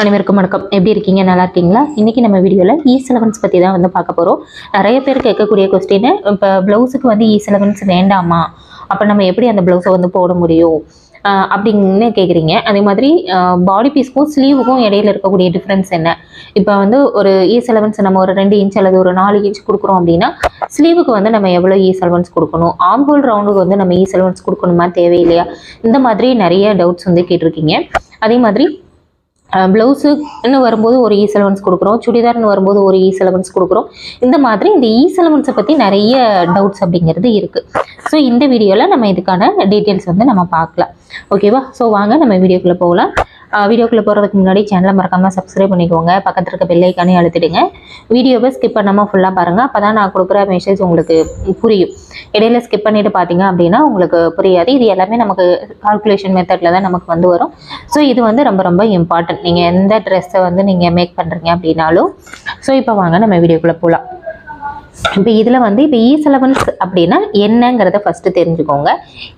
அனைவருக்கும் வணக்கம். எப்படி இருக்கீங்க? நல்லா இருக்கீங்களா? இன்றைக்கி நம்ம வீடியோவில் இ செலவன்ஸ் பற்றி தான் வந்து பார்க்க போகிறோம் நிறைய பேர் கேட்கக்கூடிய கொஸ்டின் இப்போ ப்ளவுஸுக்கு வந்து இ செலவன்ஸ் வேண்டாமா? அப்போ நம்ம எப்படி அந்த ப்ளவுஸை வந்து போட முடியும்? அப்படின்னு கேட்குறீங்க அதே மாதிரி பாடி பீஸ்க்கும் ஸ்லீவுக்கும் இடையில இருக்கக்கூடிய டிஃப்ரென்ஸ் என்ன? இப்போ வந்து ஒரு இ செலவன்ஸ் நம்ம ஒரு ரெண்டு இன்ச் அல்லது ஒரு நாலு இன்ச் கொடுக்குறோம் அப்படின்னா ஸ்லீவுக்கு வந்து நம்ம எவ்வளோ இ செலவன்ஸ் கொடுக்கணும்? ஆம்ஹோல் ரவுண்டுக்கு வந்து நம்ம இ செலவன்ஸ் கொடுக்கணுமா? தேவையில்லையா? இந்த மாதிரி நிறைய டவுட்ஸ் வந்து கேட்டிருக்கீங்க. அதே மாதிரி ப்ளவுஸுன்னு வரும்போது ஒரு இ செலவன்ஸ் கொடுக்குறோம். சுடிதார்னு வரும்போது ஒரு இ செலவன்ஸ் கொடுக்குறோம். இந்த மாதிரி இந்த இ செலவன்ஸை பற்றி நிறைய டவுட்ஸ் அப்படிங்கிறது இருக்குது ஸோ இந்த வீடியோவில் நம்ம இதுக்கான டீட்டெயில்ஸ் வந்து நம்ம பார்க்கலாம். ஓகேவா ஸோ வாங்க நம்ம வீடியோக்குள்ளே போகலாம். வீடியோக்குள்ளே போகிறதுக்கு முன்னாடி சேனலை மறக்காமல் சப்ஸ்கிரைப் பண்ணிக்கோங்க. பக்கத்தில் இருக்க பெல்லைக்கானே அழுத்திடுங்க. வீடியோவை ஸ்கிப் பண்ணாமல் ஃபுல்லாக பாருங்கள் அப்போ தான் நான் கொடுக்குற மெசேஜ் உங்களுக்கு புரியும். இடையில ஸ்கிப் பண்ணிட்டு பார்த்தீங்க அப்படின்னா உங்களுக்கு புரியாது. இது எல்லாமே நமக்கு கால்குலேஷன் மெத்தடில் தான் நமக்கு வந்து வரும். ஸோ இது வந்து ரொம்ப ரொம்ப இம்பார்ட்டன்ட் நீங்கள் எந்த ட்ரெஸ்ஸை வந்து நீங்கள் மேக் பண்ணுறீங்க அப்படின்னாலும் ஸோ இப்போ வாங்க நம்ம வீடியோக்குள்ளே போகலாம் இப்போ இதில் வந்து இப்போ இ செலவன்ஸ் அப்படின்னா என்னங்கிறத ஃபஸ்ட்டு தெரிஞ்சுக்கோங்க.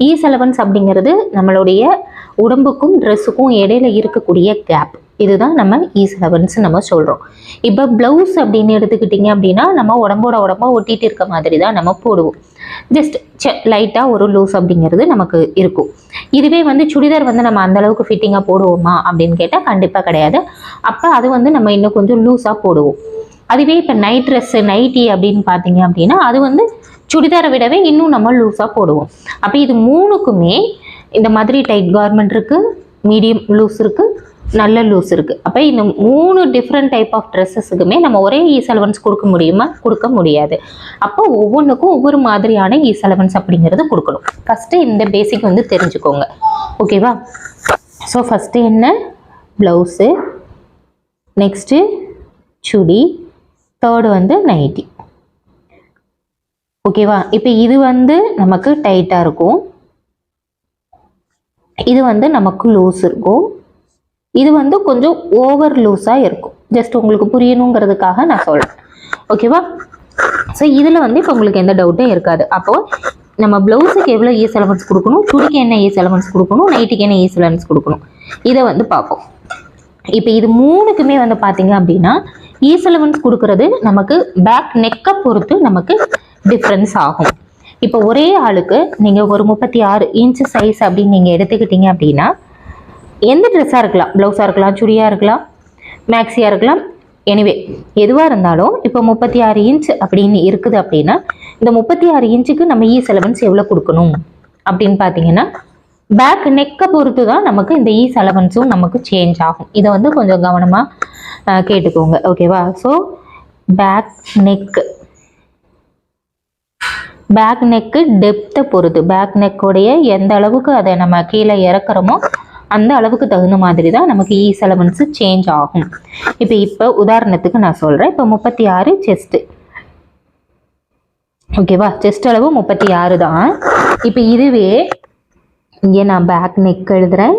இ செலவன்ஸ் அப்படிங்கிறது நம்மளுடைய உடம்புக்கும் ட்ரெஸ்ஸுக்கும் இடையில இருக்கக்கூடிய கேப் இதுதான் நம்ம இ செலவன்ஸ் நம்ம சொல்கிறோம் இப்போ ப்ளவுஸ் அப்படின்னு எடுத்துக்கிட்டிங்க அப்படின்னா நம்ம உடம்போட உடம்பா ஒட்டிகிட்டு இருக்க மாதிரி தான் நம்ம போடுவோம். ஜஸ்ட் லைட்டாக ஒரு லூஸ் அப்படிங்கிறது நமக்கு இருக்கும். இதுவே வந்து சுடிதார் வந்து நம்ம அந்தளவுக்கு ஃபிட்டிங்காக போடுவோமா அப்படின்னு கேட்டால் கண்டிப்பாக கிடையாது. அப்போ அது வந்து நம்ம இன்னும் கொஞ்சம் லூஸாக போடுவோம். அதுவே இப்போ நைட் ட்ரெஸ்ஸு நைட்டி அப்படின்னு பார்த்தீங்க அப்படின்னா அது வந்து சுடிதாரை விடவே இன்னும் நம்ம லூஸாக போடுவோம். அப்போ இது மூணுக்குமே இந்த மாதிரி டைட் கார்மெண்ட் இருக்குது மீடியம் லூஸ் இருக்குது நல்ல லூஸ் இருக்குது அப்போ இந்த மூணு டிஃப்ரெண்ட் டைப் ஆஃப் ட்ரெஸ்ஸஸுக்குமே நம்ம ஒரே இ செலவன்ஸ் கொடுக்க முடியுமா? கொடுக்க முடியாது. அப்போ ஒவ்வொன்றுக்கும் ஒவ்வொரு மாதிரியான இ செலவன்ஸ் அப்படிங்கிறது கொடுக்கணும். ஃபஸ்ட்டு இந்த பேசிக் வந்து தெரிஞ்சுக்கோங்க. ஓகேவா ஸோ ஃபஸ்ட்டு என்ன? ப்ளவுஸு நெக்ஸ்ட்டு சுடி தேர்டு வந்து நைட்டி ஓகேவா இப்போ இது வந்து நமக்கு டைட்டாக இருக்கும். இது வந்து நமக்கு லூஸ் இருக்கும். இது வந்து கொஞ்சம் ஓவர் லூஸாக இருக்கும். ஜஸ்ட் உங்களுக்கு புரியணுங்கிறதுக்காக நான் சொல்கிறேன் ஓகேவா ஸோ இதில் வந்து இப்போ உங்களுக்கு எந்த டவுட்டும் இருக்காது. அப்போது நம்ம ப்ளவுஸுக்கு எவ்வளோ ஈஸ் எலமெண்ட்ஸ் கொடுக்கணும்? சுடிக்கு என்ன ஈஸ் எலமெண்ட்ஸ் கொடுக்கணும்? நைட்டுக்கு என்ன ஈஸ் எலமெண்ட்ஸ் கொடுக்கணும்? இதை வந்து பார்ப்போம். இப்போ இது மூணுக்குமே வந்து பார்த்தீங்க அப்படின்னா ஈஸ் எலமெண்ட்ஸ் கொடுக்கறது நமக்கு பேக் நெக்கை பொறுத்து நமக்கு டிஃப்ரென்ஸ் ஆகும். இப்போ ஒரே ஆளுக்கு நீங்கள் ஒரு முப்பத்தி ஆறு இன்ச் சைஸ் அப்படின்னு நீங்கள் எடுத்துக்கிட்டீங்க அப்படின்னா எந்த ட்ரெஸ்ஸாக இருக்கலாம்? ப்ளவுஸாக இருக்கலாம் சுடியாக இருக்கலாம் மேக்ஸியாக இருக்கலாம். எனிவே எதுவாக இருந்தாலும் இப்போ முப்பத்தி ஆறு இன்ச் அப்படின்னு இருக்குது அப்படின்னா இந்த முப்பத்தி ஆறு இன்ச்சுக்கு நம்ம இ செலவன்ஸ் எவ்வளோ கொடுக்கணும்? அப்படின்னு பார்த்தீங்கன்னா பேக் நெக்கை பொறுத்து தான் நமக்கு இந்த இ செலவன்ஸும் நமக்கு சேஞ்ச் ஆகும். இதை வந்து கொஞ்சம் கவனமாக கேட்டுக்கோங்க. ஓகேவா so back neck back neck டெப்த்தை பொறுத்து. பேக் நெக்கோடைய எந்த அளவுக்கு அதை நம்ம கீழே இறக்குறோமோ அந்த அளவுக்கு தகுந்த மாதிரி தான் நமக்கு இ செலவன்ஸு சேஞ்ச் ஆகும். இப்போ இப்போ உதாரணத்துக்கு நான் சொல்கிறேன் இப்போ முப்பத்தி ஆறு செஸ்ட்டு ஓகேவா செஸ்ட் அளவு முப்பத்தி ஆறு தான். இப்போ இதுவே இங்கே நான் பேக் நெக் எழுதுறேன்.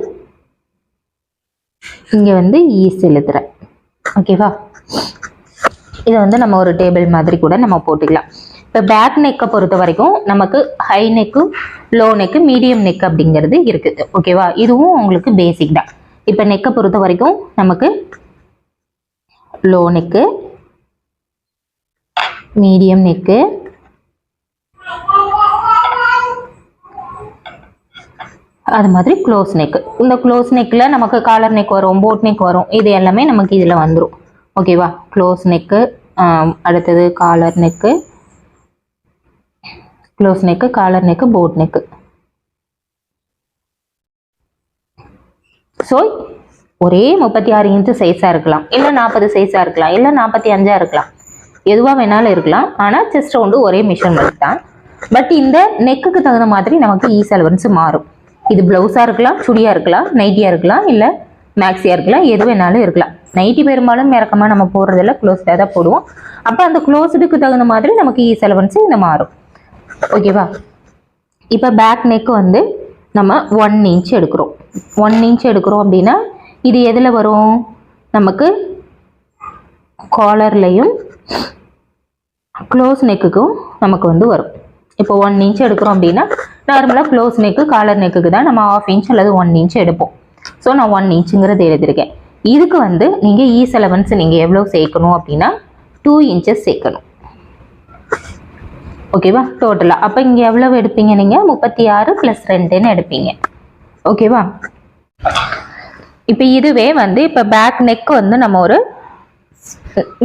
இங்கே வந்து ஈஸ் எழுதுறேன். ஓகேவா இதை வந்து நம்ம ஒரு டேபிள் மாதிரி கூட நம்ம போட்டுக்கலாம். இப்போ பேக் நெக்கை பொறுத்த வரைக்கும் நமக்கு high neck low neck medium neck அப்படிங்கிறது இருக்குது ஓகேவா இதுவும் உங்களுக்கு பேசிக் தான். இப்போ நெக்கை பொறுத்த வரைக்கும் நமக்கு லோ நெக்கு மீடியம் நெக்கு அது மாதிரி க்ளோஸ் நெக் இந்த க்ளோஸ் நெக்கில் நமக்கு காலர் நெக் வரும் போட் நெக் வரும். இது எல்லாமே நமக்கு இதில் வந்துடும் ஓகேவா க்ளோஸ் நெக்கு அடுத்தது collar neck close neck collar neck boat neck so ஒரே முப்பத்தி ஆறு இன்ச்சு சைஸாக இருக்கலாம். இல்லை நாற்பது சைஸாக இருக்கலாம். இல்லை நாற்பத்தி அஞ்சாக இருக்கலாம். எதுவாக வேணாலும் இருக்கலாம். ஆனால் செஸ்ட் ரவுண்டு ஒரே மெஷர்மெண்ட் தான். பட் இந்த நெக்குக்கு தகுந்த மாதிரி நமக்கு ஈ செலவன்ஸ் மாறும். இது ப்ளவுஸாக இருக்கலாம் சுடியாக இருக்கலாம் நைட்டியாக இருக்கலாம் இல்லை மேக்ஸியாக இருக்கலாம் எது வேணாலும் இருக்கலாம். நைட்டி பெரும்பாலும் இறக்கமாக நம்ம போடுறதில்ல க்ளோஸ்டாக தான் போடுவோம். அப்போ அந்த க்ளோஸ்டுக்கு தகுந்த மாதிரி நமக்கு ஈ செலவன்ஸ் இந்த மாறும். ஓகேவா இப்போ பேக் நெக் வந்து நம்ம ஒன் இன்ச் எடுக்கிறோம். ஒன் இன்ச் எடுக்கிறோம் அப்படின்னா இது எதில் வரும்? நமக்கு காலர்லையும் க்ளோஸ் நெக்குக்கும் நமக்கு வந்து வரும். இப்போ ஒன் இன்ச் எடுக்கிறோம் அப்படின்னா நார்மலாக க்ளோஸ் நெக்கு காலர் நெக்குக்கு தான் நம்ம ஆஃப் இன்ச் அல்லது ஒன் இன்ச் எடுப்போம். ஸோ நான் ஒன் இன்ச்சுங்கிறது எழுதியிருக்கேன். இதுக்கு வந்து நீங்கள் இ e செலவன்ஸ் நீங்கள் எவ்வளோ சேர்க்கணும் அப்படின்னா டூ இன்ச்சஸ் சேர்க்கணும். ஓகேவா டோட்டலாக அப்போ இங்கே எவ்வளவு எடுப்பீங்க நீங்கள் முப்பத்தி ஆறு ப்ளஸ் ரெண்டுன்னு எடுப்பீங்க. ஓகேவா இப்போ இதுவே வந்து இப்போ பேக் நெக் வந்து நம்ம ஒரு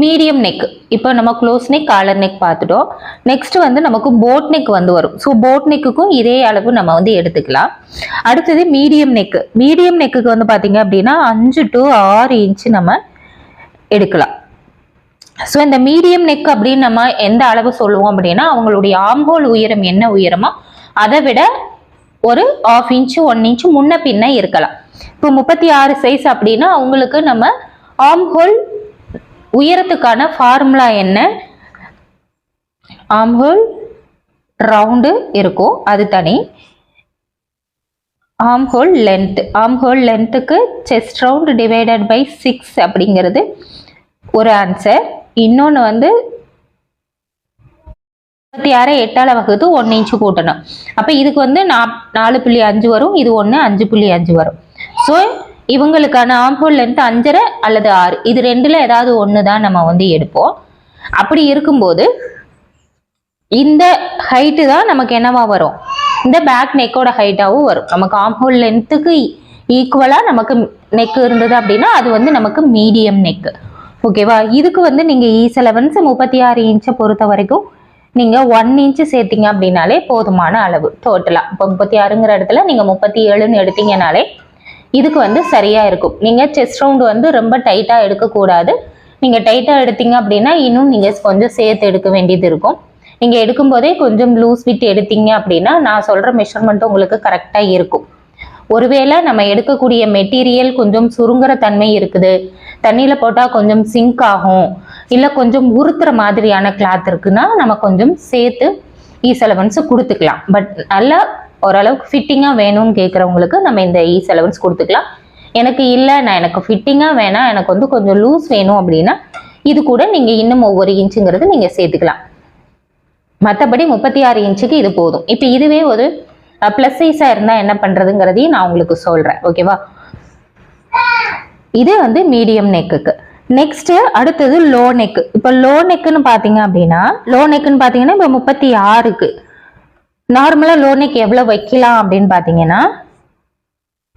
மீடியம் நெக் இப்போ நம்ம க்ளோஸ் நெக் காலர் நெக் பார்த்துட்டோம். நெக்ஸ்ட் வந்து நமக்கு போட் நெக் வந்து வரும். ஸோ போட் நெக்குக்கும் இதே அளவு நம்ம வந்து எடுத்துக்கலாம். அடுத்தது மீடியம் நெக்கு மீடியம் நெக்குக்கு வந்து பார்த்தீங்க அப்படின்னா அஞ்சு டு ஆறு இன்ச்சு நம்ம எடுக்கலாம். ஸோ இந்த மீடியம் நெக் அப்படின்னு நம்ம எந்த அளவு சொல்லுவோம் அப்படின்னா அவங்களுடைய ஆம்ஹோல் உயரம் என்ன உயரமோ அதை விட ஒரு ஆஃப் இன்ச்சு ஒன் இன்ச்சு முன்ன பின்ன இருக்கலாம். இப்போ முப்பத்தி ஆறு சைஸ் அப்படின்னா அவங்களுக்கு நம்ம ஆம்ஹோல் உயரத்துக்கான ஃபார்முலா என்ன? ஆம்ஹோல் ரவுண்டு இருக்கும். அது தனி. Armhole length armhole லென்த்துக்கு chest round divided by six அப்படிங்கிறது ஒரு ஆன்சர் இன்னொன்று வந்து முப்பத்தி ஆறு எட்டால வகுத்து ஒன்று இன்ச்சு கூட்டணும். அப்போ இதுக்கு வந்து நாப் நாலு புள்ளி அஞ்சு வரும் இது ஒன்று அஞ்சு புள்ளி அஞ்சு வரும். ஸோ இவங்களுக்கான ஆம்ஹோல் லென்த் அஞ்சரை அல்லது ஆறு. இது ரெண்டில் ஏதாவது ஒன்று தான் நம்ம வந்து எடுப்போம். அப்படி இருக்கும்போது இந்த ஹைட்டு தான் நமக்கு என்னவா வரும்? இந்த பேக் நெக்கோட ஹைட்டாகவும் வரும். நமக்கு ஆம்ஹோல் லென்த்துக்கு ஈக்குவலாக நமக்கு நெக் இருந்தது அப்படின்னா அது வந்து நமக்கு மீடியம் நெக்கு ஓகேவா? இதுக்கு வந்து நீங்கள் ஈ e செலவன்ஸ் முப்பத்தி ஆறு இன்ச்சை பொறுத்த வரைக்கும் நீங்கள் ஒன் இன்ச்சு சேர்த்திங்க அப்படின்னாலே போதுமான அளவு டோட்டலாக இப்போ முப்பத்தி ஆறுங்கிற இடத்துல நீங்கள் முப்பத்தி ஏழுன்னு எடுத்தீங்கனாலே இதுக்கு வந்து சரியாக இருக்கும். நீங்கள் செஸ்ட் ரவுண்டு வந்து ரொம்ப டைட்டாக எடுக்கக்கூடாது. நீங்கள் டைட்டாக எடுத்தீங்க அப்படின்னா இன்னும் நீங்கள் கொஞ்சம் சேர்த்து எடுக்க வேண்டியது இருக்கும். நீங்கள் எடுக்கும்போதே கொஞ்சம் லூஸ் விட்டு எடுத்தீங்க அப்படின்னா நான் சொல்கிற மெஷர்மெண்ட் உங்களுக்கு கரெக்டாக இருக்கும். ஒருவேளை நம்ம எடுக்கக்கூடிய மெட்டீரியல் கொஞ்சம் சுருங்குற தன்மை இருக்குது. தண்ணியில் போட்டால் கொஞ்சம் சிங்க் ஆகும். இல்லை கொஞ்சம் உறுத்துற மாதிரியான கிளாத் இருக்குன்னா நம்ம கொஞ்சம் சேர்த்து ஈசலவன்ஸ் கொடுத்துக்கலாம். பட் நல்லா ஓரளவுக்கு ஃபிட்டிங்காக வேணும்னு கேட்குறவங்களுக்கு நம்ம இந்த இ செலவன்ஸ் கொடுத்துக்கலாம். எனக்கு இல்லை நான் எனக்கு ஃபிட்டிங்காக வேணாம் எனக்கு வந்து கொஞ்சம் லூஸ் வேணும் அப்படின்னா இது கூட நீங்கள் இன்னும் ஒவ்வொரு இன்ச்சுங்கிறது நீங்கள் சேர்த்துக்கலாம். மற்றபடி முப்பத்தி ஆறு இன்ச்சுக்கு இது போதும். இப்போ இதுவே ஒரு ப்ளஸ் சைஸாக இருந்தால் என்ன பண்ணுறதுங்கிறதையும் நான் உங்களுக்கு சொல்கிறேன் ஓகேவா இது வந்து மீடியம் நெக்குக்கு நெக்ஸ்ட் அடுத்தது லோ நெக் இப்போ லோ நெக்குன்னு பார்த்தீங்க அப்படின்னா லோ நெக்குன்னு பார்த்தீங்கன்னா இப்போ முப்பத்தி ஆறுக்கு. நார்மலாக லோ நெக் எவ்வளோ வைக்கலாம் அப்படின்னு பார்த்தீங்கன்னா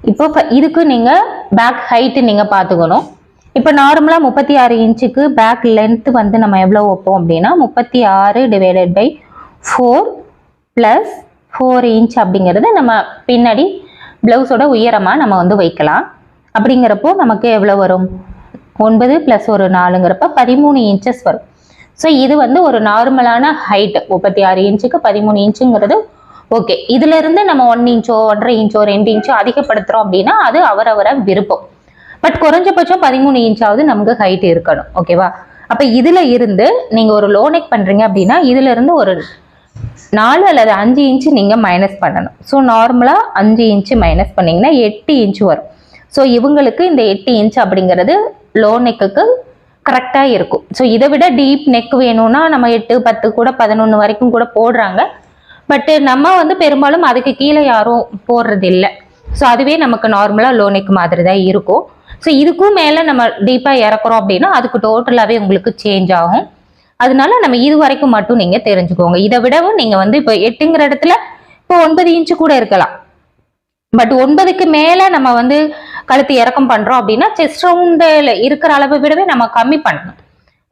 இப்போ இதுக்கு நீங்கள் பேக் ஹைட்டு நீங்கள் பார்த்துக்கணும் இப்போ நார்மலாக முப்பத்தி ஆறு இன்ச்சுக்கு பேக் லென்த் வந்து நம்ம எவ்வளோ வைப்போம் அப்படின்னா முப்பத்தி ஆறு divided by four plus four inch அப்படிங்கிறது நம்ம பின்னாடி ப்ளவுஸோட உயரமாக நம்ம வந்து வைக்கலாம். அப்படிங்கிறப்போ நமக்கு எவ்வளோ வரும்? ஒன்பது ப்ளஸ் ஒரு நாலுங்கிறப்ப பதிமூணு இன்ச்சஸ் வரும். ஸோ இது வந்து ஒரு நார்மலான ஹைட்டு முப்பத்தி ஆறு இன்ச்சுக்கு பதிமூணு இன்ச்சுங்கிறது ஓகே இதுலேருந்து நம்ம ஒன் இன்ச்சோ ஒன்றரை இன்ச்சோ ரெண்டு இன்ச்சோ அதிகப்படுத்துகிறோம் அப்படின்னா அது அவரவரை விருப்பம். பட் குறைஞ்சபட்சம் பதிமூணு இன்ச்சாவது நமக்கு ஹைட் இருக்கணும். ஓகேவா அப்போ இதில் இருந்து நீங்கள் ஒரு லோனெக் பண்ணுறீங்க அப்படின்னா இதுலேருந்து ஒரு நாலு அல்லது அஞ்சு இன்ச்சு நீங்கள் மைனஸ் பண்ணணும். ஸோ நார்மலாக அஞ்சு இன்ச்சு மைனஸ் பண்ணிங்கன்னா எட்டு இன்ச்சு வரும். ஸோ இவங்களுக்கு இந்த எட்டு இன்ச் அப்படிங்கிறது லோ நெக்குக்கு கரெக்டாக இருக்கும். ஸோ இதை விட டீப் நெக் வேணும்னா நம்ம எட்டு பத்து கூட பதினொன்று வரைக்கும் கூட போடுறாங்க. பட்டு நம்ம வந்து பெரும்பாலும் அதுக்கு கீழே யாரும் போடுறது இல்லை ஸோ அதுவே நமக்கு நார்மலாக லோ நெக் மாதிரி தான் இருக்கும். ஸோ இதுக்கும் மேலே நம்ம டீப்பாக இறக்குறோம் அப்படின்னா அதுக்கு டோட்டலாகவே உங்களுக்கு சேஞ்ச் ஆகும். அதனால நம்ம இது வரைக்கும் மட்டும் நீங்கள் தெரிஞ்சுக்கோங்க. இதை விடவும் நீங்கள் வந்து இப்போ எட்டுங்கிற இடத்துல இப்போ ஒன்பது இன்ச்சு கூட இருக்கலாம். பட் ஒன்பதுக்கு மேல நம்ம வந்து கழுத்து இறக்கம் பண்றோம் அப்படின்னா செஸ்ட் ரவுண்டில் இருக்கிற அளவை விடவே நம்ம கம்மி பண்ணணும்.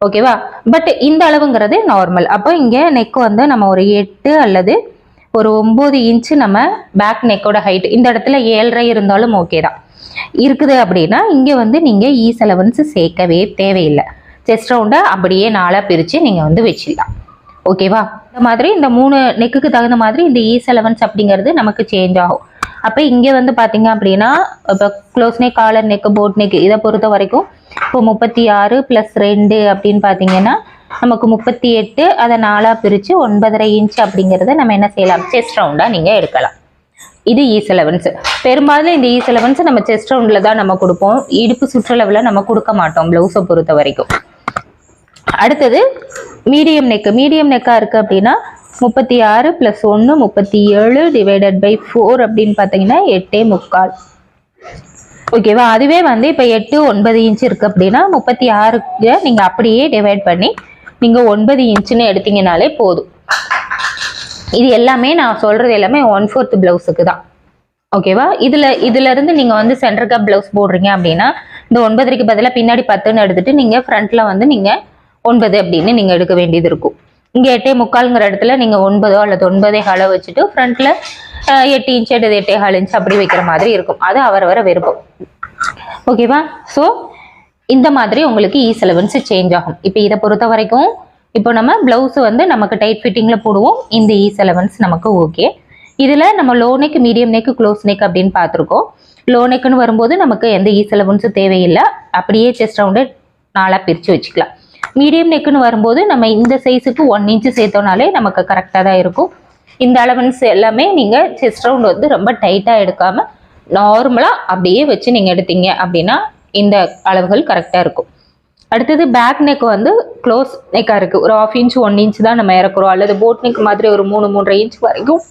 ஓகேவா பட் இந்த அளவுங்கிறது நார்மல் அப்போ இங்க நெக் வந்து நம்ம ஒரு எட்டு அல்லது ஒரு ஒம்பது இன்ச்சு நம்ம பேக் நெக்கோட ஹைட் இந்த இடத்துல ஏழரை இருந்தாலும் ஓகே தான். இருக்குது அப்படின்னா இங்கே வந்து நீங்கள் இ e செலவன்ஸ் சேர்க்கவே தேவையில்லை. செஸ்ட் ரவுண்டை அப்படியே நாளாக பிரித்து நீங்கள் வந்து வச்சிடலாம். ஓகேவா இந்த மாதிரி இந்த மூணு நெக்குக்கு தகுந்த மாதிரி இந்த e ஈஸ் அலவன்ஸ் அப்படிங்கிறது நமக்கு சேஞ்ச் ஆகும். அப்போ இங்கே வந்து பார்த்தீங்க அப்படின்னா இப்போ close neck collar neck boat neck இதை பொறுத்த வரைக்கும் இப்போ முப்பத்தி ஆறு ப்ளஸ் ரெண்டு அப்படின்னு பார்த்தீங்கன்னா நமக்கு முப்பத்தி எட்டு அதை நாலாக பிரித்து ஒன்பதரை இன்ச் அப்படிங்கிறத நம்ம என்ன செய்யலாம்? செஸ்ட் ரவுண்டாக நீங்கள் எடுக்கலாம். இது e ஈஸ் அலவன்ஸு பெரும்பாலும் இந்த e இ அலவன்ஸ் நம்ம செஸ்ட் ரவுண்டில் தான் நம்ம கொடுப்போம். இடுப்பு சுற்றளவில் நம்ம கொடுக்க மாட்டோம் ப்ளவுஸை பொறுத்த வரைக்கும். அடுத்தது மீடியம் நெக் மீடியம் நெக்காக இருக்குது அப்படின்னா முப்பத்தி ஆறு ப்ளஸ் ஒன்று முப்பத்தி ஏழு டிவைடட் பை ஃபோர் அப்படின்னு பார்த்தீங்கன்னா எட்டே முக்கால். ஓகேவா அதுவே வந்து இப்போ எட்டு ஒன்பது இன்ச் இருக்குது அப்படின்னா முப்பத்தி ஆறுக்கு நீங்கள் அப்படியே டிவைட் பண்ணி நீங்கள் ஒன்பது இன்ச்சுன்னு எடுத்தீங்கனாலே போதும். இது எல்லாமே நான் சொல்கிறது எல்லாமே ஒன் ஃபோர்த் ப்ளவுஸுக்கு தான் ஓகேவா இதில் இதுலேருந்து நீங்கள் வந்து சென்டர் கப் ப்ளவுஸ் போடுறீங்க அப்படின்னா இந்த ஒன்பதரைக்கு பதிலாக பின்னாடி பத்துன்னு எடுத்துகிட்டு நீங்கள் ஃப்ரண்ட்டில் வந்து நீங்கள் ஒன்பது அப்படின்னு நீங்க எடுக்க வேண்டியது இருக்கும். இங்கே எட்டே முக்கால்ங்கிற இடத்துல நீங்கள் ஒன்பதோ அல்லது ஒன்பதே ஹாலோ வச்சுட்டு ஃப்ரண்ட்ல எட்டு இன்ச் எடுத்து எட்டே ஹால் இன்ச் அப்படி வைக்கிற மாதிரி இருக்கும். அது அவரவர விருப்பம். ஓகேவா ஸோ இந்த மாதிரி உங்களுக்கு இ செலவன்ஸ் சேஞ்ச் ஆகும். இப்போ இதை பொறுத்த வரைக்கும் இப்போ நம்ம பிளவுஸ் வந்து நமக்கு டைட் ஃபிட்டிங்கில் போடுவோம். இந்த e இ செலவன்ஸ் நமக்கு ஓகே இதில் நம்ம low neck medium neck close neck அப்படின்னு பார்த்துருக்கோம். லோ நெக்குன்னு வரும்போது நமக்கு எந்த e இ செலவன்ஸும் தேவையில்லை. அப்படியே செஸ்ட் ரவுண்டு நாளாக பிரித்து வச்சுக்கலாம். மீடியம் நெக்குன்னு வரும்போது நம்ம இந்த சைஸுக்கு ஒன் இன்ச்சு சேர்த்தோனாலே நமக்கு கரெக்டாக தான் இருக்கும். இந்த அலவன்ஸ் எல்லாமே நீங்கள் செஸ்ட் ரவுண்ட் வந்து ரொம்ப டைட்டாக எடுக்காமல் நார்மலாக அப்படியே வச்சு நீங்கள் எடுத்தீங்க அப்படின்னா இந்த அளவுகள் கரெக்டாக இருக்கும். அடுத்தது பேக் நெக் வந்து க்ளோஸ் நெக்காக இருக்குது ஒரு ஆஃப் இன்ச் ஒன் இன்ச் தான் நம்ம இறக்குறோம். அல்லது போட் நெக் மாதிரி ஒரு மூணு மூன்றரை இன்ச் வரைக்கும்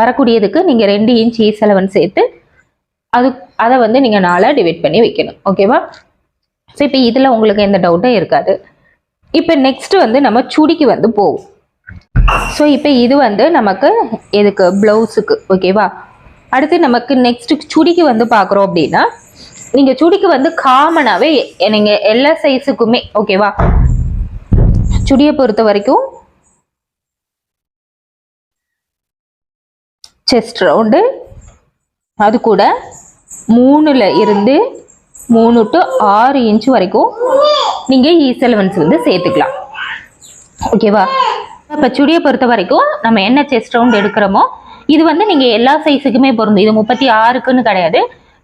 வரக்கூடியதுக்கு நீங்கள் ரெண்டு இன்ச் ஈஸ் செலவன் சேர்த்து அது அதை வந்து நீங்கள் நாளாக டிவைட் பண்ணி வைக்கணும். ஓகேவா ஸோ இப்போ இதில் உங்களுக்கு எந்த டவுட்டும் இருக்காது. இப்போ நெக்ஸ்ட் வந்து நம்ம சுடிக்கு வந்து போவோம். ஸோ இப்போ இது வந்து நமக்கு எதுக்கு? ப்ளவுஸுக்கு ஓகேவா அடுத்து நமக்கு நெக்ஸ்ட் சுடிக்கு வந்து பார்க்குறோம் அப்படின்னா நீங்கள் சுடிக்கு வந்து காமனாகவே நீங்கள் எல்லா சைஸுக்குமே ஓகேவா சுடியை பொறுத்த வரைக்கும் செஸ்ட் ரவுண்டு அது கூட மூணுல இருந்து மூணு டு ஆறு இன்ச் வரைக்கும் நீங்கள் ஈ செலவன்ஸ் வந்து சேர்த்துக்கலாம். ஓகேவா இப்போ சுடியை பொறுத்த வரைக்கும் நம்ம என்ன செஸ்ட் ரவுண்ட் எடுக்கிறோமோ இது வந்து நீங்கள் எல்லா சைஸுக்குமே பொருந்தும். இது முப்பத்தி ஆறுக்குன்னு கிடையாது.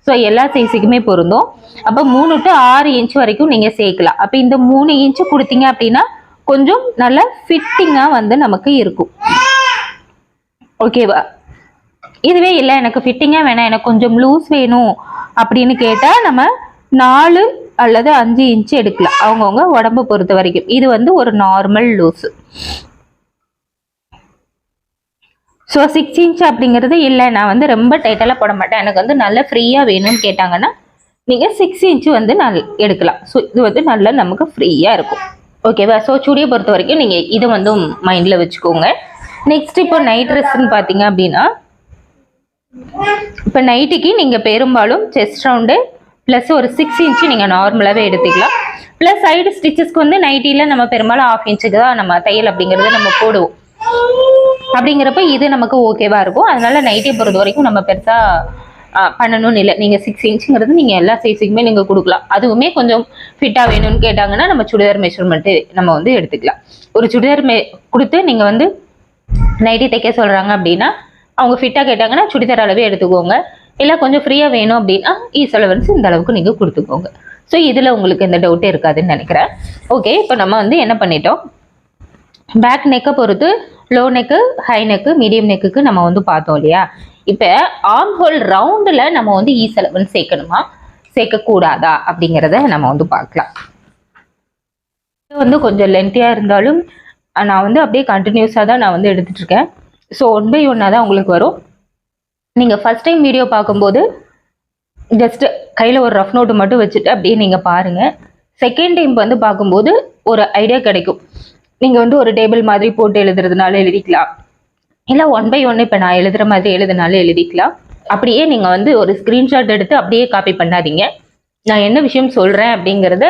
ஸோ எல்லா சைஸுக்குமே பொருந்தும். அப்போ மூணு டு ஆறு இன்ச் வரைக்கும் நீங்கள் சேர்க்கலாம். அப்போ இந்த மூணு இன்ச்சு கொடுத்தீங்க அப்படின்னா கொஞ்சம் நல்ல ஃபிட்டிங்காக வந்து நமக்கு இருக்கும். ஓகேவா இதுவே இல்லை எனக்கு ஃபிட்டிங்காக வேணாம் எனக்கு கொஞ்சம் லூஸ் வேணும் அப்படின்னு கேட்டால் நம்ம நாலு அல்லது அஞ்சு இன்ச்சு எடுக்கலாம். அவங்கவுங்க உடம்பு பொறுத்த வரைக்கும். இது வந்து ஒரு normal loose so six inch அப்படிங்கிறது இல்லை. நான் வந்து ரொம்ப டைட்டெல்லாம் போட மாட்டேன். எனக்கு வந்து நல்லா ஃப்ரீயாக வேணும்னு கேட்டாங்கன்னா நீங்கள் சிக்ஸ் இன்ச்சு வந்து நல் எடுக்கலாம். ஸோ இது வந்து நல்லா நமக்கு ஃப்ரீயாக இருக்கும். ஓகேவா ஸோ சுடியை பொறுத்த வரைக்கும் நீங்கள் இதை வந்து மைண்டில் வச்சுக்கோங்க. நெக்ஸ்ட் இப்போ நைட் ட்ரெஸ்ன்னு பார்த்தீங்க அப்படின்னா இப்போ நைட்டுக்கு நீங்கள் பெரும்பாலும் செஸ்ட் ரவுண்டு ப்ளஸ் ஒரு சிக்ஸ் இன்ச்சு நீங்கள் நார்மலாகவே எடுத்துக்கலாம். ப்ளஸ் சைடு ஸ்டிச்சஸ்க்கு வந்து நைட்டியில் நம்ம பெரும்பாலும் ஆஃப் இன்ச்சுக்கு தான் நம்ம தையல் அப்படிங்கிறத நம்ம போடுவோம். அப்படிங்கிறப்ப இது நமக்கு ஓகேவாக இருக்கும். அதனால நைட்டியை பொறுத்த வரைக்கும் நம்ம பெருசாக பண்ணணும்னு இல்லை. நீங்கள் சிக்ஸ் இன்ச்சுங்கிறது நீங்கள் எல்லா சைஸுக்குமே நீங்கள் கொடுக்கலாம். அதுவுமே கொஞ்சம் ஃபிட்டாக வேணும்னு கேட்டாங்கன்னா நம்ம சுடிதார் மெஷர்மெண்ட்டு நம்ம வந்து எடுத்துக்கலாம். ஒரு சுடிதார் மே கொடுத்து நீங்கள் வந்து நைட்டி தைக்க சொல்கிறாங்க அப்படின்னா அவங்க ஃபிட்டாக கேட்டாங்கன்னா சுடிதார் அளவே எடுத்துக்கோங்க. இல்லை கொஞ்சம் ஃப்ரீயாக வேணும் அப்படின்னா இ செலவன்ஸ் இந்த அளவுக்கு நீங்கள் கொடுத்துக்கோங்க. ஸோ இதில் உங்களுக்கு எந்த டவுட்டே இருக்காதுன்னு நினைக்கிறேன். ஓகே இப்போ நம்ம வந்து என்ன பண்ணிட்டோம்? பேக் நெக்கை பொறுத்து low neck high neck medium நெக்குக்கு நம்ம வந்து பார்த்தோம் இல்லையா? இப்போ ஆர்ம் ஹோல் ரவுண்டில் நம்ம வந்து இ செலவன் சேர்க்கணுமா? சேர்க்கக்கூடாதா? அப்படிங்கிறத நம்ம வந்து பார்க்கலாம். இது வந்து கொஞ்சம் லென்த்தியாக இருந்தாலும் நான் வந்து அப்படியே கண்டினியூஸாக தான் நான் வந்து எடுத்துகிட்ருக்கேன் ஸோ ஒன் பை ஒன்னாக தான் உங்களுக்கு வரும். நீங்கள் ஃபஸ்ட் டைம் வீடியோ பார்க்கும்போது ஜஸ்ட்டு கையில் ஒரு ரஃப் நோட்டு மட்டும் வச்சுட்டு அப்படியே நீங்கள் பாருங்கள் செகண்ட் டைம் வந்து பார்க்கும்போது ஒரு ஐடியா கிடைக்கும். நீங்கள் வந்து ஒரு டேபிள் மாதிரி போட்டு எழுதுறதுனால எழுதிக்கலாம். இல்லை ஒன் பை ஒன் இப்போ நான் எழுதுகிற மாதிரி எழுதுனாலும் எழுதிக்கலாம். அப்படியே நீங்கள் வந்து ஒரு ஸ்க்ரீன்ஷாட் எடுத்து அப்படியே காப்பி பண்ணாதீங்க. நான் என்ன விஷயம் சொல்கிறேன் அப்படிங்கிறத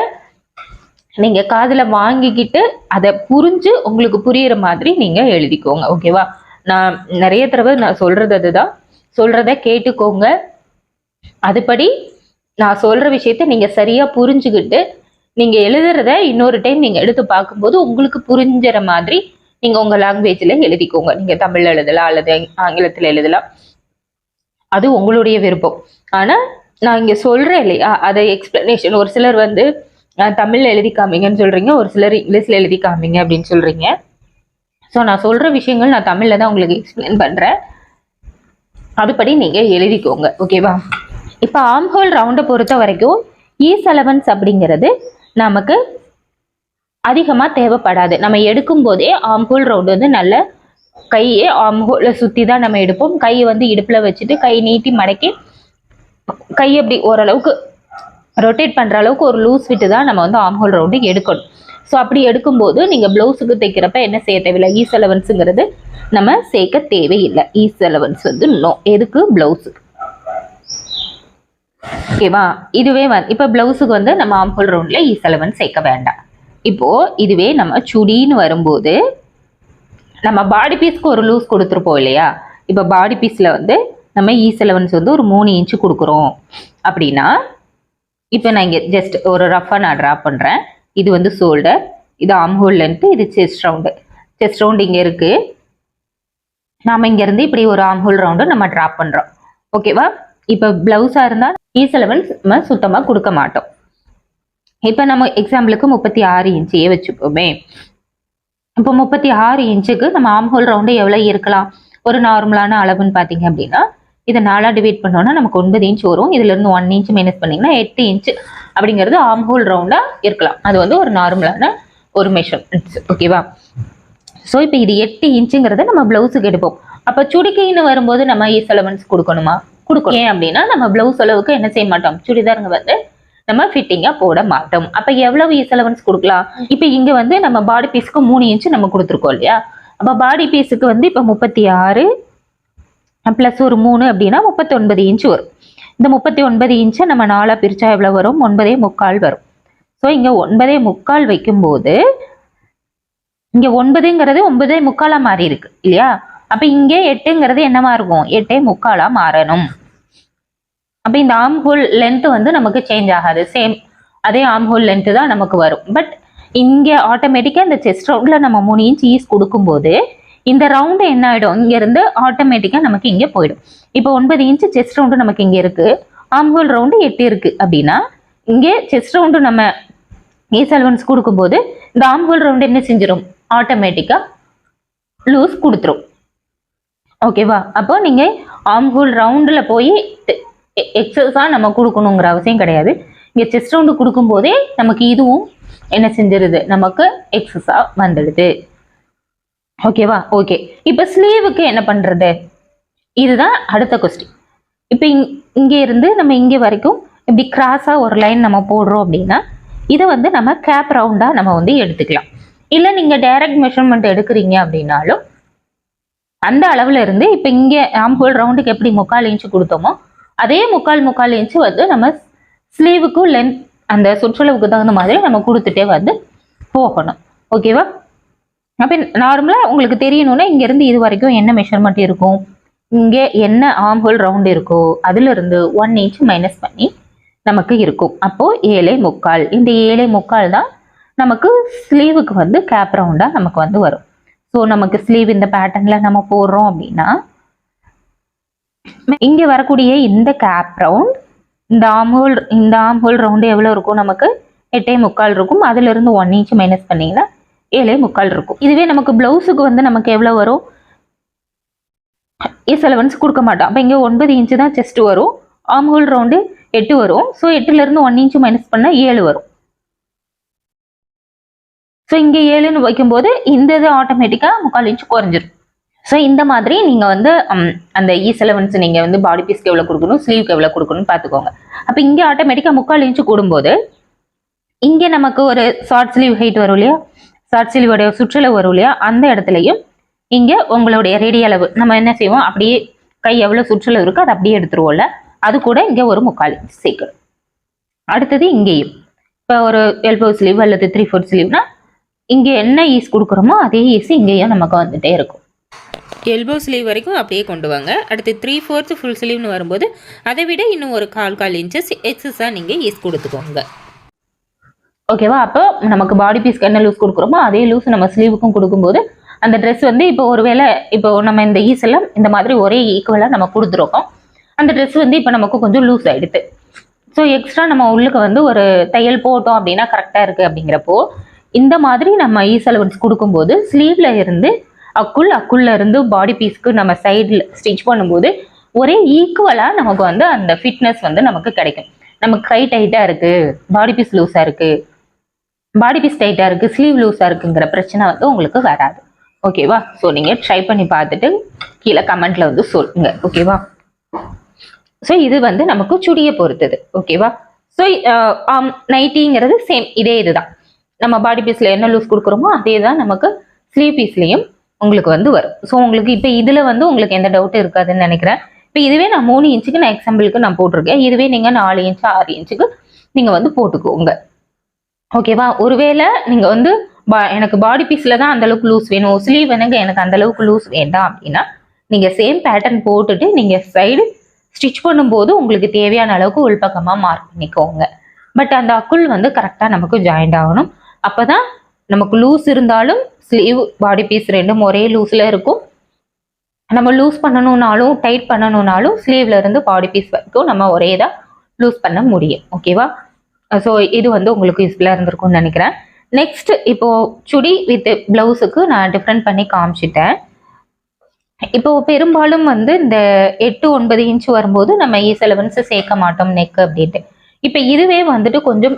நீங்கள் காதில் வாங்கிக்கிட்டு அதை புரிஞ்சு உங்களுக்கு புரியிற மாதிரி நீங்கள் எழுதிக்கோங்க ஓகேவா நான் நிறைய தடவை நான் சொல்கிறது அதுதான். சொல்கிறத கேட்டுக்கோங்க. அதுபடி நான் சொல்கிற விஷயத்த நீங்கள் சரியாக புரிஞ்சுக்கிட்டு நீங்கள் எழுதுறத இன்னொரு டைம் நீங்கள் எடுத்து பார்க்கும்போது உங்களுக்கு புரிஞ்சுற மாதிரி நீங்கள் உங்கள் லாங்குவேஜில் எழுதிக்கோங்க. நீங்கள் தமிழில் எழுதலாம் அல்லது ஆங்கிலத்தில் எழுதலாம். அது உங்களுடைய விருப்பம். ஆனால் நான் இங்கே சொல்கிறேன் இல்லையா அதை எக்ஸ்பிளனேஷன் ஒரு சிலர் வந்து தமிழில் எழுதி காமிங்கன்னு சொல்கிறீங்க ஒரு சிலர் இங்கிலீஷில் எழுதி காமிங்க அப்படின்னு சொல்கிறீங்க ஸோ நான் சொல்கிற விஷயங்கள் நான் தமிழில் தான் உங்களுக்கு எக்ஸ்பிளைன் பண்ணுறேன் அதுபடி நீங்கள் எழுதிக்கோங்க ஓகேவா இப்போ ஆம்ஹோல் ரவுண்டை பொறுத்த வரைக்கும் e ஈஸ் அலவன்ஸ் அப்படிங்கிறது நமக்கு அதிகமாக தேவைப்படாது. நம்ம எடுக்கும் போதே ஆம் ஹோல் ரவுண்டு வந்து நல்ல கையை ஆம்ஹோல சுற்றி தான் நம்ம எடுப்போம். கையை வந்து இடுப்பில் வச்சுட்டு கை நீட்டி மடக்கி கை அப்படி ஓரளவுக்கு ரொட்டேட் பண்ணுற அளவுக்கு ஒரு லூஸ் விட்டு தான் நம்ம வந்து ஆம்ஹோல் ரவுண்டு எடுக்கணும். ஸோ அப்படி எடுக்கும்போது நீங்கள் ப்ளவுஸுக்கு தைக்கிறப்ப என்ன செய்ய தேவையில்லை? E ஈஸ் அலவன்ஸுங்கிறது நம்ம சேர்க்க தேவையில்லை. E ஈஸ் அலவன்ஸ் வந்து நோ எதுக்கு? ப்ளவுஸுக்கு ஓகேவா இதுவே வந்து இப்போ ப்ளவுஸுக்கு வந்து நம்ம ஆம்பல் ரவுண்டில் ஈஸ் அலவன்ஸ் சேர்க்க வேண்டாம். இப்போது இதுவே நம்ம சுடின்னு வரும்போது நம்ம பாடி பீஸ்க்கு ஒரு லூஸ் கொடுத்துருப்போம் இல்லையா? இப்போ பாடி பீஸில் வந்து நம்ம e ஈஸ் அலவன்ஸ் வந்து ஒரு மூணு இன்ச்சு கொடுக்குறோம். அப்படின்னா இப்போ நான் இங்கே ஜஸ்ட் ஒரு ரஃபாக நான் ட்ரா பண்ணுறேன் இது வந்து ஷோல்டர் இது ஆம்ஹோல் லென்த்து இது செஸ்ட் ரவுண்டு செஸ்ட் ரவுண்டு இங்கே இருக்குது நாம இங்கேருந்து இப்படி ஒரு ஆம்ஹோல் ரவுண்டு நம்ம ட்ரா பண்ணுறோம் ஓகேவா இப்போ ப்ளவுஸாக இருந்தால் ஈஸ் அலவன்ஸ் நம்ம சுத்தமாக கொடுக்க மாட்டோம். இப்போ நம்ம எக்ஸாம்பிளுக்கு முப்பத்தி ஆறு இன்ச்சையே வச்சுப்போமே இப்போ முப்பத்தி ஆறு இன்ச்சுக்கு நம்ம ஆம்ஹோல் ரவுண்டு எவ்வளோ இருக்கலாம்? ஒரு நார்மலான அளவுன்னு பார்த்தீங்க அப்படின்னா இதை நாலாக டிவைட் பண்ணோம்னா நமக்கு ஒன்பது இன்ச் வரும். இதுலேருந்து ஒன் இன்ச் மைனஸ் பண்ணிங்கன்னா எட்டு இன்ச் அப்படிங்கிறது ஆம் ஹோல் ரவுண்டாக இருக்கலாம். அது வந்து ஒரு நார்மலான ஒரு மெஷர்மெண்ட்ஸ் ஓகேவா ஸோ இப்போ இது எட்டு இன்ச்சுங்கிறத நம்ம ப்ளவுஸுக்கு எடுப்போம். அப்போ சுடிக்கைன்னு வரும்போது நம்ம ஈஸ் அலவன்ஸ் கொடுக்கணுமா? கொடுக்கணும். ஏன் அப்படின்னா நம்ம ப்ளவுஸ் அளவுக்கு என்ன செய்ய மாட்டோம்? சுடிதாருங்க வந்து நம்ம ஃபிட்டிங்காக போட மாட்டோம். அப்போ எவ்வளவு ஈஸ் அலவன்ஸ் கொடுக்கலாம்? இப்போ இங்கே வந்து நம்ம பாடி பீஸ்க்கு மூணு இன்ச்சு நம்ம கொடுத்துருக்கோம் இல்லையா? அப்போ பாடி பீஸுக்கு வந்து இப்போ முப்பத்தி ஆறு ப்ளஸ் ஒரு மூணு அப்படின்னா முப்பத்தொன்பது இன்ச்சு இன்ச் வரும். இந்த முப்பத்தி ஒன்பது இன்ச்சை நம்ம நாலாக பிரித்தா எவ்வளோ வரும்? ஒன்பதே முக்கால் வரும். ஸோ இங்கே ஒன்பதே முக்கால் வைக்கும்போது இங்கே ஒன்பதுங்கிறது ஒன்பதே முக்காலாக மாறி இருக்கு இல்லையா? அப்போ இங்கே எட்டுங்கிறது என்னவா இருக்கும் எட்டே முக்காலாக மாறணும். அப்போ இந்த ஆம் ஹோல் வந்து நமக்கு சேஞ்ச் ஆகாது. சேம் அதே ஆம் ஹோல் லென்த்து தான் நமக்கு வரும். பட் இங்கே ஆட்டோமேட்டிக்காக இந்த செஸ்ட் ரவுண்டில் நம்ம மூணு இன்ச் ஈஸ் கொடுக்கும்போது இந்த ரவுண்டு என்ன ஆகிடும் இங்கேருந்து ஆட்டோமேட்டிக்காக நமக்கு இங்கே போயிடும். இப்போ ஒன்பது இன்ச்சு செஸ்ட் ரவுண்டு நமக்கு இங்கே இருக்குது ஆம்ஹோல் ரவுண்டு எட்டு இருக்குது அப்படின்னா இங்கே செஸ்ட் ரவுண்டு நம்ம ஈஸ் அலவன்ஸ் கொடுக்கும்போது இந்த ஆம்ஹோல் ரவுண்டு என்ன செஞ்சிடும் ஆட்டோமேட்டிக்காக லூஸ் கொடுத்துரும். ஓகேவா அப்போ நீங்கள் ஆம்ஹோல் ரவுண்டில் போய் எக்ஸஸாக நம்ம கொடுக்கணுங்கிற அவசியம் கிடையாது. இங்கே செஸ்ட் ரவுண்டு கொடுக்கும்போதே நமக்கு இதுவும் என்ன செஞ்சிருது? நமக்கு எக்ஸஸாக வந்துடுது. ஓகேவா ஓகே இப்போ ஸ்லீவுக்கு என்ன பண்ணுறது இதுதான் அடுத்த கொஸ்டின் இப்போ இங் இங்கே இருந்து நம்ம இங்கே வரைக்கும் இப்படி கிராஸாக ஒரு லைன் நம்ம போடுறோம் அப்படின்னா இதை வந்து நம்ம கேப் ரவுண்டாக நம்ம வந்து எடுத்துக்கலாம். இல்லை நீங்கள் டைரக்ட் மெஷர்மெண்ட் எடுக்கிறீங்க அப்படின்னாலும் அந்த அளவில் இருந்து இப்போ இங்கே ஆம்பூல் ரவுண்டுக்கு எப்படி முக்கால் இன்ச்சு கொடுத்தோமோ அதே முக்கால் முக்கால் இன்ச்சு வந்து நம்ம ஸ்லீவுக்கும் லென்த் அந்த சுற்றளவுக்கு தகுந்த மாதிரி நம்ம கொடுத்துட்டே வந்து போகணும். ஓகேவா அப்போ நார்மலாக உங்களுக்கு தெரியணும்னா இங்கேருந்து இது வரைக்கும் என்ன மெஷர்மெண்ட் இருக்கும்? இங்கே என்ன ஆம்ஹோல் ரவுண்ட் இருக்கோ அதிலிருந்து ஒன் இன்ச் மைனஸ் பண்ணி நமக்கு இருக்கும். அப்போது ஏழை முக்கால். இந்த ஏழை முக்கால் தான் நமக்கு ஸ்லீவுக்கு வந்து கேப் ரவுண்டாக நமக்கு வந்து வரும். ஸோ நமக்கு ஸ்லீவ் இந்த பேட்டர்னில் நம்ம போடுறோம் அப்படின்னா இங்கே வரக்கூடிய இந்த கேப் ரவுண்ட் இந்த ஆம்ஹோல் இந்த ஆம்ஹோல் ரவுண்டு எவ்வளோ இருக்கும் நமக்கு எட்டே முக்கால் இருக்கும். அதிலிருந்து ஒன் இன்ச் மைனஸ் பண்ணிங்கன்னா ஏழே முக்கால் இருக்கும். இதுவே நமக்கு ப்ளவுஸுக்கு வந்து நமக்கு எவ்வளோ வரும்? எஸ் அலவன்ஸ் கொடுக்க மாட்டோம். அப்போ இங்கே ஒன்பது இன்ச்சு தான் செஸ்ட் வரும். ஆம்ஹோல் ரவுண்டு எட்டு வரும். ஸோ எட்டுலேருந்து ஒன் இன்ச்சு மைனஸ் பண்ணால் ஏழு வரும். ஸோ இங்கே ஏழுன்னு வைக்கும்போது இந்த இது ஆட்டோமேட்டிக்காக முக்கால் இன்ச்சு குறைஞ்சிரும். ஸோ இந்த மாதிரி நீங்கள் வந்து um, அந்த இ செலவன்ஸ் நீங்கள் வந்து பாடி பீஸ்க்கு எவ்வளோ கொடுக்கணும்? ஸ்லீவ்க்கு எவ்வளோ கொடுக்கணும்னு பார்த்துக்கோங்க. அப்போ இங்கே ஆட்டோமேட்டிக்காக முக்கால் இன்ச்சு கூடும்போது இங்கே நமக்கு ஒரு ஷார்ட் ஸ்லீவ் ஹைட் வரும் இல்லையா? ஷார்ட் சுற்றுலா வரும் இல்லையா? அந்த இடத்துலையும் இங்கே உங்களுடைய ரெடி அளவு. நம்ம என்ன செய்வோம்? அப்படியே கை எவ்வளோ சுற்றுலா இருக்கோ அதை அப்படியே எடுத்துருவோம்ல. அது கூட இங்கே ஒரு முக்கால் இன்ச் சேர்க்கணும் அடுத்தது இங்கேயும். இப்போ ஒரு எல்போ ஸ்லீவ் அல்லது த்ரீ ஃபோர்த் ஸ்லீவ்னா இங்கே என்ன ஈஸ் கொடுக்குறோமோ அதே ஈஸ் இங்கேயும் நமக்கு வந்துகிட்டே இருக்கும். எல்போ ஸ்லீவ் வரைக்கும் அப்படியே கொண்டு வாங்க. அடுத்து த்ரீ ஃபோர்த்து ஃபுல் ஸ்லீவ்னு வரும்போது அதை விட இன்னும் ஒரு கால் கால் இன்ச்சஸ் எக்ஸஸாக நீங்கள் ஈஸ் கொடுத்துக்கோங்க. ஓகேவா அப்போ நமக்கு பாடி பீஸ்க்கு என்ன லூஸ் கொடுக்குறோமோ அதே லூஸ் நம்ம ஸ்லீவுக்கும் கொடுக்கும்போது அந்த ட்ரெஸ் வந்து இப்போ ஒருவேளை இப்போ நம்ம இந்த ஈஸ் இந்த மாதிரி ஒரே ஈக்குவலாக நம்ம கொடுத்துருக்கோம். அந்த ட்ரெஸ் வந்து இப்போ நமக்கு கொஞ்சம் லூஸ் ஆகிடுது ஸோ எக்ஸ்ட்ரா நம்ம உள்ளுக்கு வந்து ஒரு தையல் போட்டோம் அப்படின்னா கரெக்டாக இருக்குது அப்படிங்கிறப்போ இந்த மாதிரி நம்ம ஈஸ் அலவன்ஸ் கொடுக்கும்போது ஸ்லீவ்ல இருந்து அக்குள் அக்குள்ள இருந்து பாடி பீஸ்க்கு நம்ம சைடில் ஸ்டிச் பண்ணும்போது ஒரே ஈக்குவலாக நமக்கு வந்து அந்த ஃபிட்னஸ் வந்து நமக்கு கிடைக்கும். நமக்கு கை டைட்டாக இருக்குது பாடி பீஸ் லூஸாக இருக்குது பாடி பீஸ் டைட்டாக இருக்குது ஸ்லீவ் லூஸாக இருக்குங்கிற பிரச்சனை வந்து உங்களுக்கு வராது. ஓகேவா ஸோ நீங்கள் ட்ரை பண்ணி பார்த்துட்டு கீழே கமெண்ட்டில் வந்து சொல்லுங்க. ஓகேவா ஸோ இது வந்து நமக்கு சுடியை பொறுத்தது. ஓகேவா ஸோ நைட்டிங்கிறது சேம் இதே இதுதான். நம்ம பாடி பீஸில் என்ன லூஸ் கொடுக்குறோமோ அதே தான் நமக்கு ஸ்லீவ் பீஸ்லேயும் உங்களுக்கு வந்து வரும். ஸோ உங்களுக்கு இப்போ இதில் வந்து உங்களுக்கு எந்த டவுட்டும் இருக்காதுன்னு நினைக்கிறேன். இப்போ இதுவே நான் மூணு இன்ச்சுக்கு நான் எக்ஸாம்பிளுக்கு நான் போட்டிருக்கேன். இதுவே நீங்கள் நாலு இன்ச்சு ஆறு இன்ச்சுக்கு நீங்கள் வந்து போட்டுக்கோங்க. ஓகேவா ஒருவேளை நீங்கள் வந்து பா எனக்கு பாடி பீஸில் தான் அந்த அளவுக்கு லூஸ் வேணும். ஸ்லீவ் வேணுங்க எனக்கு அந்த அளவுக்கு லூஸ் வேண்டாம் அப்படின்னா நீங்கள் சேம் பேட்டர்ன் போட்டுட்டு நீங்கள் சைடு ஸ்டிச் பண்ணும்போது உங்களுக்கு தேவையான அளவுக்கு உள்பக்கமாக மார்க் பண்ணிக்கோங்க. பட் அந்த அக்குள் வந்து கரெக்டாக நமக்கு ஜாயிண்ட் ஆகணும். அப்போ தான் நமக்கு லூஸ் இருந்தாலும் ஸ்லீவ் பாடி பீஸ் ரெண்டும் ஒரே லூஸில் இருக்கும். நம்ம லூஸ் பண்ணணும்னாலும் டைட் பண்ணணும்னாலும் ஸ்லீவ்ல இருந்து பாடி பீஸ் வரைக்கும் நம்ம ஒரே தான் லூஸ் பண்ண முடியும். ஓகேவா ஸோ இது வந்து உங்களுக்கு யூஸ்ஃபுல்லாக இருந்திருக்கும்னு நினைக்கிறேன். நெக்ஸ்ட் இப்போ சுடி வித் பிளவுஸுக்கு நான் டிஃப்ரெண்ட் பண்ணி காமிச்சிட்டேன். இப்போ பெரும்பாலும் வந்து இந்த எட்டு ஒன்பது இன்ச் வரும்போது நம்ம e ஈஸ் அலவன்ஸ் சேர்க்க மாட்டோம் நெக் அப்படின்ட்டு. இப்போ இதுவே வந்துட்டு கொஞ்சம்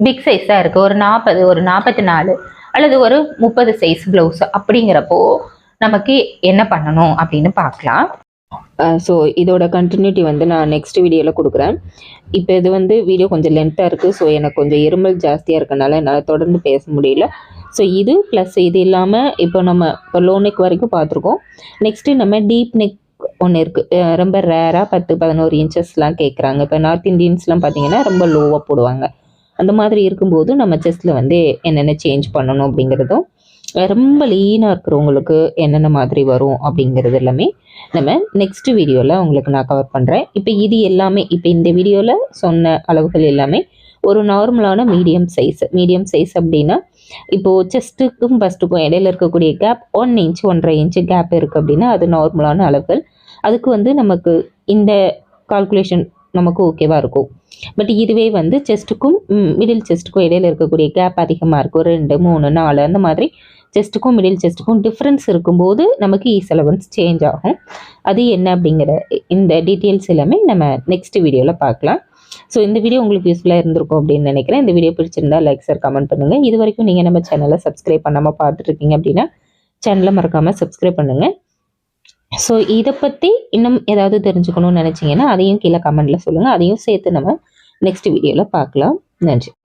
பிக் சைஸாக இருக்குது ஒரு நாற்பது ஒரு நாற்பத்தி நாலு அல்லது ஒரு முப்பது சைஸ் ப்ளவுஸ் அப்படிங்கிறப்போ நமக்கு என்ன பண்ணணும் அப்படின்னு பார்க்கலாம். ஸோ இதோட கண்டினியூட்டி வந்து நான் நெக்ஸ்ட் வீடியோவில் கொடுக்குறேன். இப்போ இது வந்து வீடியோ கொஞ்சம் லென்த்தாக இருக்குது ஸோ எனக்கு கொஞ்சம் இருமல் ஜாஸ்தியாக இருக்கனால என்னால் தொடர்ந்து பேச முடியல. ஸோ இது ப்ளஸ் இது இல்லாமல் இப்போ நம்ம இப்போ லோ நெக் வரைக்கும் பார்த்துருக்கோம். நெக்ஸ்ட்டு நம்ம டீப் நெக் ஒன்று இருக்குது ரொம்ப ரேராக பத்து பதினோரு இன்ச்சஸ்லாம் கேட்குறாங்க இப்போ நார்த் இந்தியன்ஸ்லாம் பார்த்தீங்கன்னா ரொம்ப லோவாக போடுவாங்க. அந்த மாதிரி இருக்கும்போது நம்ம செஸ்ட்டில் வந்து என்னென்ன சேஞ்ச் பண்ணணும் அப்படிங்கிறதும் ரொம்ப லீனாக இருக்கிறவங்களுக்கு என்னென்ன மாதிரி வரும் அப்படிங்கிறது எல்லாமே நம்ம நெக்ஸ்ட் வீடியோவில் உங்களுக்கு நான் கவர் பண்ணுறேன் இப்போ இது எல்லாமே இப்போ இந்த வீடியோவில் சொன்ன அளவுகள் எல்லாமே ஒரு நார்மலான மீடியம் சைஸ் மீடியம் சைஸ் அப்படின்னா இப்போது செஸ்ட்டுக்கும் பஸ்ட்டுக்கும் இடையில இருக்கக்கூடிய கேப் ஒன் இன்ச் ஒன்றரை இன்ச்சு கேப் இருக்குது அப்படின்னா அது நார்மலான அளவுகள். அதுக்கு வந்து நமக்கு இந்த கால்குலேஷன் நமக்கு ஓகேவாக இருக்கும். பட் இதுவே வந்து செஸ்ட்டுக்கும் மிடில் செஸ்ட்டுக்கும் இடையில இருக்கக்கூடிய கேப் அதிகமாக இருக்கும். ரெண்டு மூணு நாலு அந்த மாதிரி செஸ்ட்டுக்கும் மிடில் செஸ்ட்டுக்கும் டிஃப்ரென்ஸ் இருக்கும்போது நமக்கு ஈஸ் அலவன்ஸ் சேஞ்ச் ஆகும். அது என்ன அப்படிங்கிற இந்த டீட்டெயில்ஸ் எல்லாமே நம்ம நெக்ஸ்ட் வீடியோவில் பார்க்கலாம். ஸோ இந்த வீடியோ உங்களுக்கு யூஸ்ஃபுல்லாக இருந்திருக்கும் அப்படின்னு நினைக்கிறேன். இந்த வீடியோ பிடிச்சிருந்தா லைக் சார் கமெண்ட் பண்ணுங்கள் இது வரைக்கும் நீங்கள் நம்ம சேனலை சப்ஸ்கிரைப் பண்ணாமல் பார்த்துட்ருக்கீங்க அப்படின்னா சேனலை மறக்காமல் சப்ஸ்கிரைப் பண்ணுங்கள் ஸோ இதை பற்றி இன்னும் ஏதாவது தெரிஞ்சுக்கணும்னு நினச்சிங்கன்னா அதையும் கீழே கமெண்ட்டில் சொல்லுங்கள் அதையும் சேர்த்து நம்ம நெக்ஸ்ட் வீடியோவில் பார்க்கலாம். நன்றி.